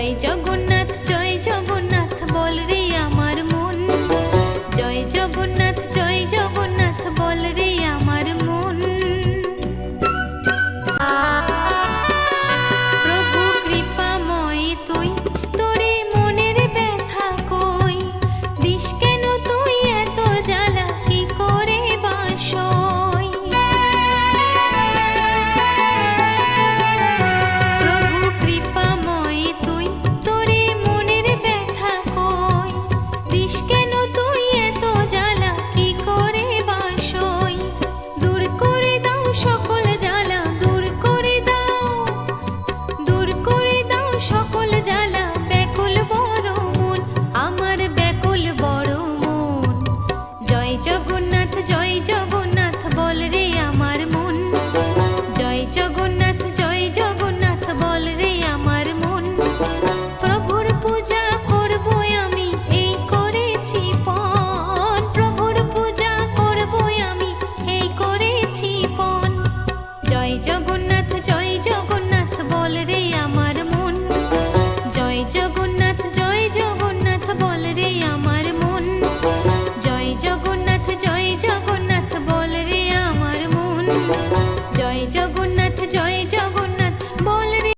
জগন্নাথ জয় জগন্নাথ বল রে আমার মন। জয় জগন্নাথ সকল জ্বালা ব্যাকুল বড় মন আমার ব্যাকুল বড় মন। জয় জগন্নাথ জয় জগন্নাথ, বল রে আমার মন। জয় জগন্নাথ জয় জগন্নাথ, বল রে আমার মন। প্রভুর পূজা করব আমি, এই করেছি পণ। প্রভুর পূজা করব আমি, এই করেছি পণ। জয় জগন্নাথ জয় জগন্নাথ